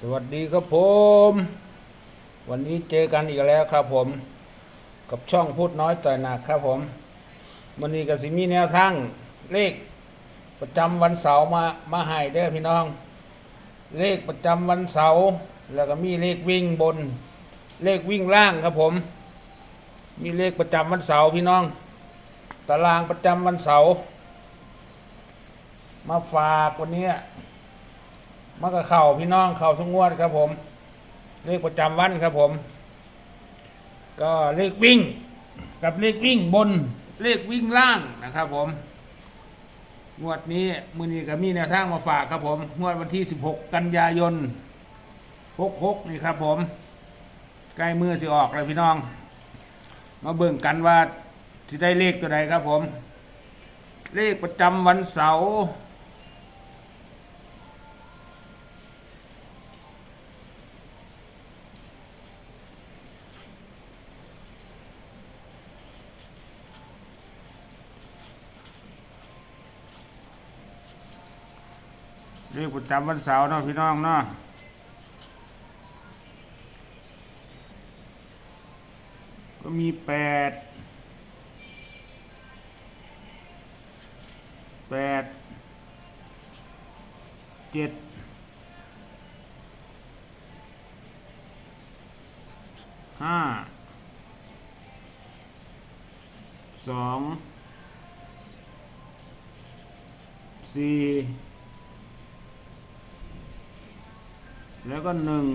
สวัสดีครับผม วันนี้เจอกันอีกแล้วครับผม กับช่องพูดน้อยต่อยหนักครับผมวันนี้กับสิมีแนวทางเลขประจำวันเสาร์มามาให้เด้อพี่น้อง เลขประจำวันเสาร์แล้วก็มีเลขวิ่งบน เลขวิ่งล่างครับผม มีเลขประจำวันเสาร์พี่น้อง ตารางประจำวันเสาร์มาฝากวันนี้ มันก็เข่าพี่น้องเข่าทุกงวดครับผม เลขประจำวันครับผม ก็เลขวิ่ง กับเลขวิ่งบน เลขวิ่งล่างนะครับผม งวดนี้มือนี้ก็มีแนวทางมาฝากครับผม งวดวันที่ 16 กันยายน66นี่ครับผมใกล้มือสิออกเลยพี่น้อง มาเบิ่งกันว่าจะได้เลขตัวใดครับผม เลขประจำวันเสาร์ เลขประจำวันเสาร์เนาะพี่น้องเนาะก็มีแปดแปดเจ็ดห้าสองสี่ แล้วก็หนึ่ง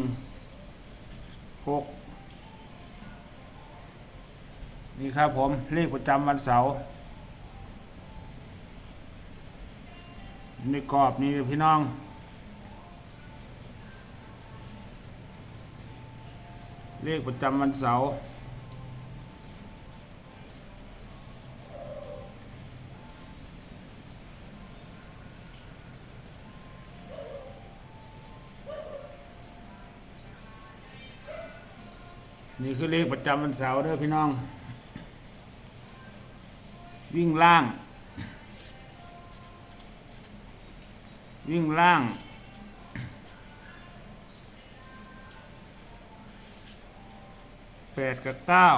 หกนี่ครับผม เลขประจำวันเสาร์ในกรอบนี้พี่น้อง เลขประจำวันเสาร์ นี่คือเลขประจำวันเสาร์เด้อพี่น้อง วิ่งล่าง วิ่งล่าง แปดกับเก้า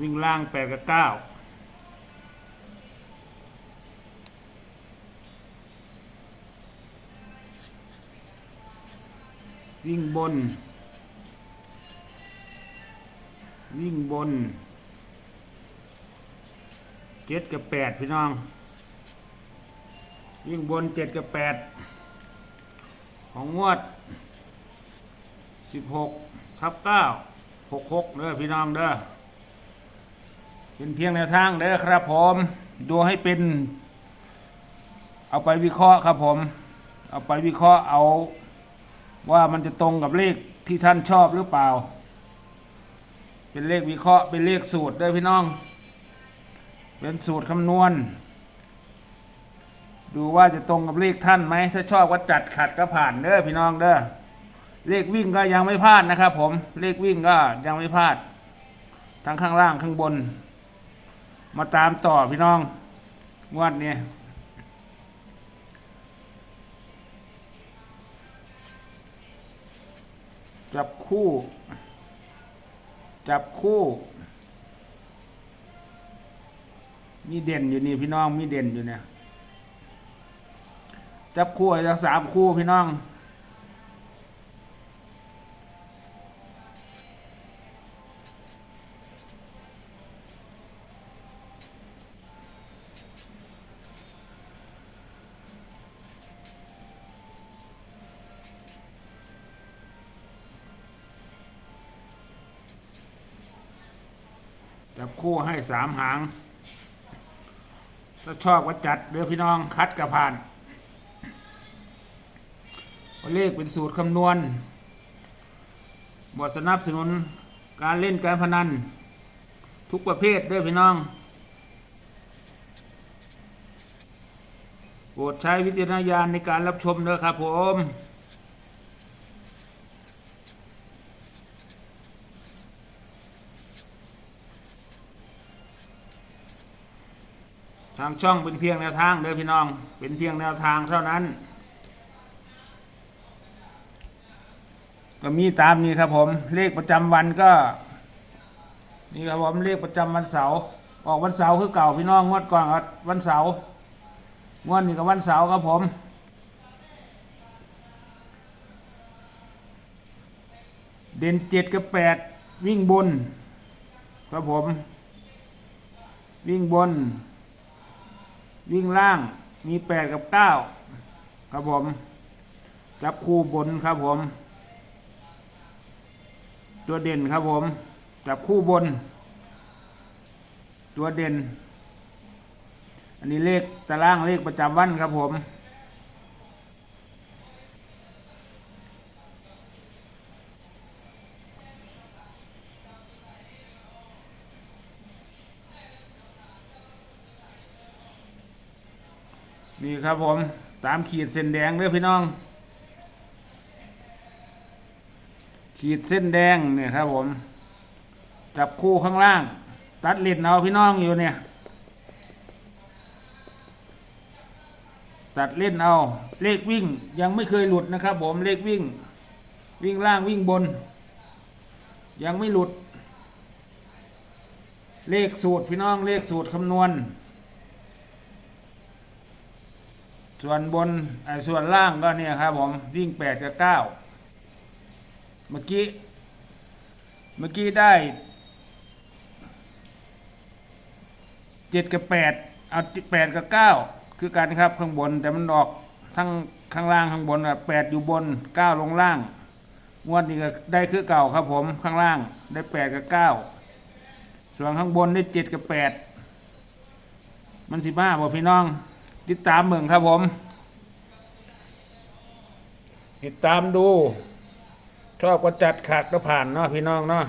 วิ่งล่างแปดกับเก้าวิ่งบน วิ่งบนเจ็ดกับแปดพี่น้อง วิ่งบนเจ็ดกับแปดของงวดสิบหกทับเก้าหกหกเด้อพี่น้องเด้อเป็นเพียงแนวทางเด้อครับผมดูให้เป็น เอาไปวิเคราะห์ครับผม เอาไปวิเคราะห์เอาว่ามันจะตรงกับเลขที่ท่านชอบหรือเปล่า เป็นเลขวิเคราะห์เป็นเลขสูตรด้อพี่น้อง เป็นสูตรคำนวณ ดูว่าจะตรงกับเลขท่านไหมถ้าชอบก็จัดขัดก็ผ่านเด้อพี่น้องเด้อเลขวิ่งก็ยังไม่พลาดนะครับ ผมเลขวิ่งก็ยังไม่พลาด ทั้งข้างล่างข้างบน มาตามต่อพี่น้องงวดนี้จับคู่ จับคู่ มีเด่นอยู่นี่พี่น้องมีเด่นอยู่เนี่ยจับคู่อีกสามคู่พี่น้อง จับคู่ให้สามหาง ถ้าชอบก็จัดเด้อพี่น้องคัดกับผ่าน เลขเป็นสูตรคำนวณบทสนับสนุนการเล่นการพนัน ทุกประเภทเด้อพี่น้องโปรดใช้วิจารณญาณในการรับชมเด้อครับผม ทางช่องเป็นเพียงแนวทางเด้อพี่น้อง เป็นเพียงแนวทางเท่านั้น ก็มีตามนี้ครับผม เลขประจำวันก็ นี่ครับผมเลขประจำวันเสาร์ออกวันเสาร์คือเก่าพี่น้องงวดก่อนครับวันเสาร์งวดนี้ก็วันเสาร์ครับผมเด่นเจ็ดกับแปดวิ่งบน ครับผม วิ่งบน วิ่งล่างมีแปดกับเก้าครับผมจับคู่บนครับผม ตัวเด่นครับผม จับคู่บน ตัวเด่น อันนี้เลขตารางเลขประจำวันครับผม นี่ครับผมตามขีดเส้นแดงเด้อพี่น้อง ขีดเส้นแดงเนี่ยครับผม จับคู่ข้างล่าง ตัดเล็ดเอาพี่น้องอยู่เนี่ย ตัดเล่นเอาเลขวิ่งยังไม่เคยหลุดนะครับผมเลขวิ่ง วิ่งล่างวิ่งบน ยังไม่หลุด เลขสูตรพี่น้องเลขสูตรคำนวณ ส่วนบนไอ้ส่วนล่างก็เนี่ยครับผมวิ่งแปดกับเก้าเมื่อกี้เมื่อกี้ได้เจ็ดกับแปดเอาแปดกับเก้าคือกันครับข้างบนแต่มันออกทั้งข้างล่างข้างบนอะแปดอยู่บนเก้าลงล่างงวดนี้ก็ได้คือเก่าครับผมข้างล่างได้แปดกับเก้าส่วนข้างบนได้เจ็ดกับแปดมันสิบ้าบ่พี่น้อง ติดตามเมืองครับผม ติดตามดู ชอบก็จัดขาดก็ผ่านเนาะพี่น้องเนาะ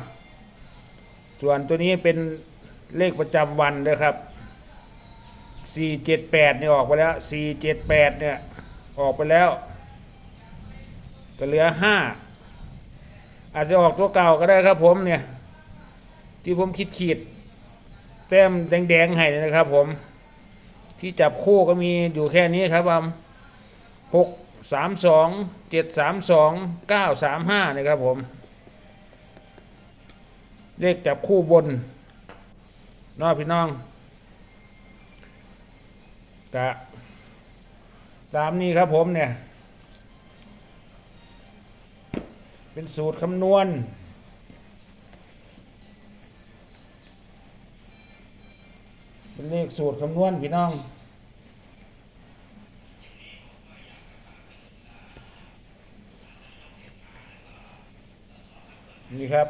ส่วนตัวนี้เป็นเลขประจำวันเลยครับ 478เนี่ยออกไปแล้ว 478 เนี่ย ออกไปแล้วก็เหลือ 5 อาจจะออกตัวเก่าก็ได้ครับผมเนี่ย ที่ผมคิดขีด แต้มแดงๆให้นะครับผม ที่จับคู่ก็มีอยู่แค่นี้ครับผมหกสามสองเจ็ดสามสองเก้าสามห้านะครับผม เลขจับคู่บนเนอพี่น้องกะตามนี้ครับผมเนี่ย เป็นสูตรคำนวณ เป็นเลขสูตรคำนวณพี่น้อง นี่ครับ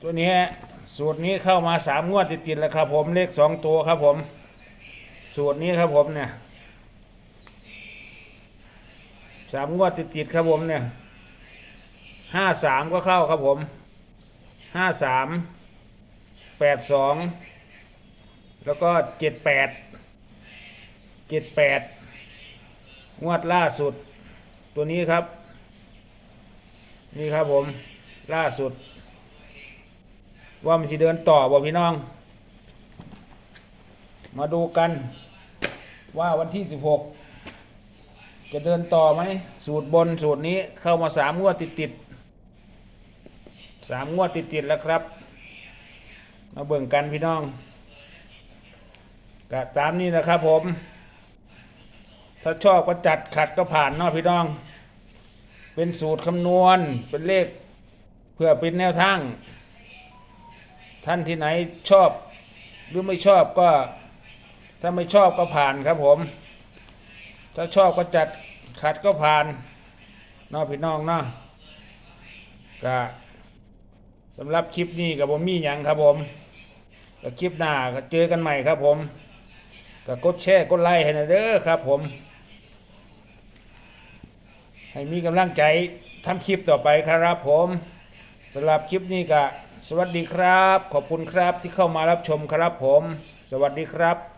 ตัวนี้สูตรนี้เข้ามาสามงวดติดๆแล้วครับผมเลขสองตัวครับผม สูตรนี้ครับผมเนี่ยสามงวดติดๆครับผมเนี่ยห้าสามก็เข้าครับผมห้าสามแปดสอง แล้วก็เจ็ดแปดเจ็ดแปดงวดล่าสุด ตัวนี้ครับ นี่ครับผมล่าสุด ว่ามันจะเดินต่อบ่พี่น้อง มาดูกันว่าวันที่สิบหกจะเดินต่อไหม สูตรบนสูตรนี้เข้ามาสามงวดติดติดสามงวดติดติดแล้วครับ มาเบิ่งกันพี่น้อง ก็ตามนี้นะครับผม ถ้าชอบก็จัดขัดก็ผ่านเนาะพี่น้อง เป็นสูตรคำนวณเป็นเลข เพื่อเป็นแนวทาง ท่านที่ไหนชอบ หรือไม่ชอบก็ ถ้าไม่ชอบก็ผ่านครับผม ถ้าชอบก็จัดขัดก็ผ่านเนาะพี่น้องเนาะก็สำหรับคลิปนี้กับผมมีอย่างครับผมก็คลิปหน้าก็เจอกันใหม่ครับผม ก็กดแชร์กดไลค์ให้นะเด้อครับ ผม ให้มีกำลังใจทำคลิปต่อไปครับ ผมสำหรับคลิปนี้ก็สวัสดีครับ ขอบคุณครับที่เข้ามารับชมครับผม สวัสดีครับ